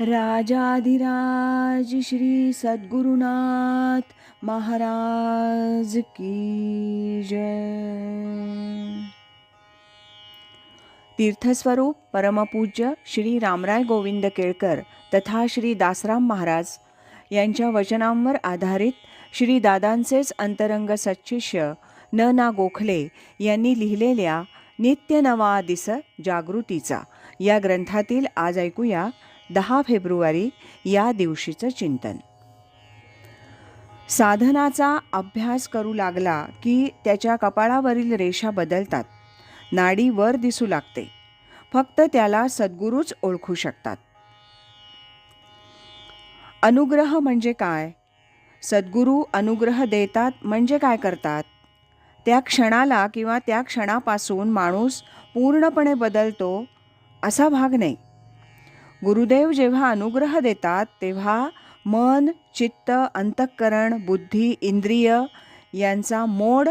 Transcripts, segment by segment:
राजाधिराज श्री सद्गुरुनाथ महाराज की जय। तीर्थस्वरूप परमपूज्य श्री रामराय गोविंद केळकर तथा श्री दासराम महाराज यांच्या वचनांवर आधारित श्री दादांचेच अंतरंग सच्शिष्य न ना गोखले यांनी लिहिलेल्या नित्य नवा दिस जागृतीचा या ग्रंथातील आज ऐकूया दहा फेब्रुवारी या दिवशीचं चिंतन. साधनाचा अभ्यास करू लागला की त्याच्या कपाळावरील रेषा बदलतात. नाडी वर दिसू लागते. फक्त त्याला सद्गुरूच ओळखू शकतात. अनुग्रह म्हणजे काय? सद्गुरू अनुग्रह देतात म्हणजे काय करतात? त्या क्षणाला किंवा त्या क्षणापासून माणूस पूर्णपणे बदलतो असा भाग नाही. गुरुदेव जेव्हा अनुग्रह देतात तेव्हा मन चित्त अंतःकरण बुद्धी इंद्रिय यांचा मोड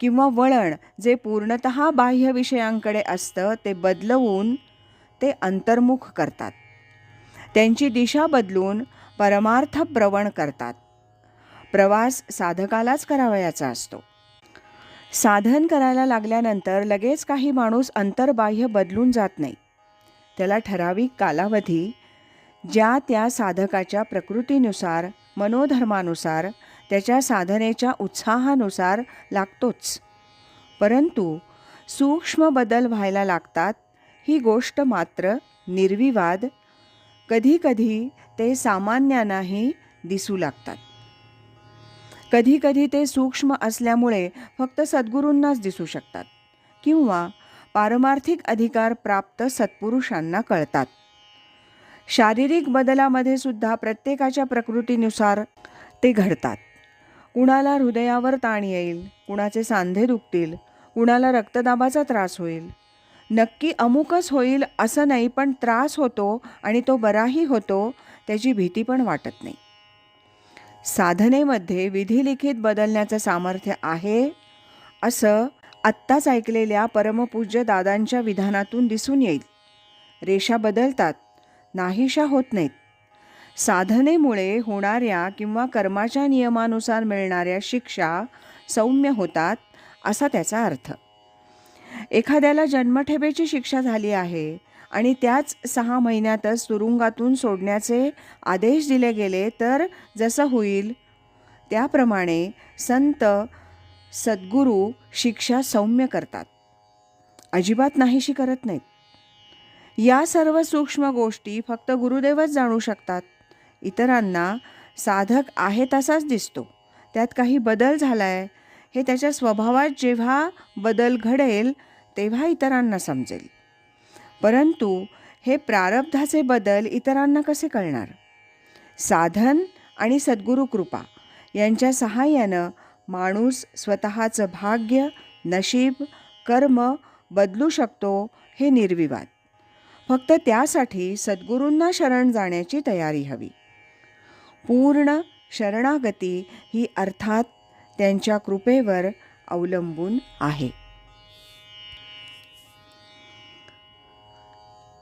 किंवा वळण जे पूर्णत बाह्य विषयांकडे असतं ते बदलवून ते अंतर्मुख करतात. त्यांची दिशा बदलून परमार्थ प्रवण करतात. प्रवास साधकालाच करावयाचा असतो. साधन करायला लागल्यानंतर लगेच काही माणूस अंतर्बाह्य बदलून जात नाही. त्याला ठराविक कालावधी ज्या त्या साधकाच्या प्रकृतीनुसार मनोधर्मानुसार त्याच्या साधनेच्या उत्साहानुसार लागतोच. परंतु सूक्ष्म बदल व्हायला लागतात ही गोष्ट मात्र निर्विवाद कधीकधी ते सामान्यांनाही दिसू लागतात. कधीकधी ते सूक्ष्म असल्यामुळे फक्त सद्गुरूंनाच दिसू शकतात किंवा पारमार्थिक अधिकार प्राप्त सत्पुरुषांना कळतात. शारीरिक बदलामध्ये सुद्धा प्रत्येकाच्या प्रकृतीनुसार ते घडतात. कुणाला हृदयावर ताण येईल कुणाचे सांधे दुखतील कुणाला रक्तदाबाचा त्रास होईल. नक्की अमुकच होईल असं नाही पण त्रास होतो आणि तो बराही होतो त्याची भीती पण वाटत नाही. साधनेमध्ये विधिलिखित बदलण्याचं सामर्थ्य आहे असं आत्ताच ऐकलेल्या परमपूज्य दादांच्या विधानातून दिसून येईल. रेषा बदलतात. नाहीशा होत नाहीत. साधनेमुळे होणाऱ्या किंवा कर्माच्या नियमानुसार मिळणाऱ्या शिक्षा सौम्य होतात असा त्याचा अर्थ. एखाद्याला जन्मठेपेची शिक्षा झाली आहे आणि त्याच सहा महिन्यातच तुरुंगातून सोडण्याचे आदेश दिले गेले तर जसं होईल? त्याप्रमाणे संत सद्गुरू शिक्षा सौम्य करतात. अजिबात नाहीशी करत नाहीत. या सर्व सूक्ष्म गोष्टी फक्त गुरुदेवच जाणू शकतात. इतरांना साधक आहे तसाच दिसतो. त्यात काही बदल झाला आहे हे त्याच्या स्वभावात जेव्हा बदल घडेल तेव्हा इतरांना समजेल. परंतु हे प्रारब्धाचे बदल इतरांना कसे कळणार? साधन आणि सद्गुरू कृपा यांच्या सहाय्यानं माणूस स्वतःचं भाग्य नशीब कर्म बदलू शकतो हे निर्विवाद. फक्त त्यासाठी सद्गुरूंना शरण जाण्याची तयारी हवी. पूर्ण शरणागती ही अर्थात त्यांच्या कृपेवर अवलंबून आहे.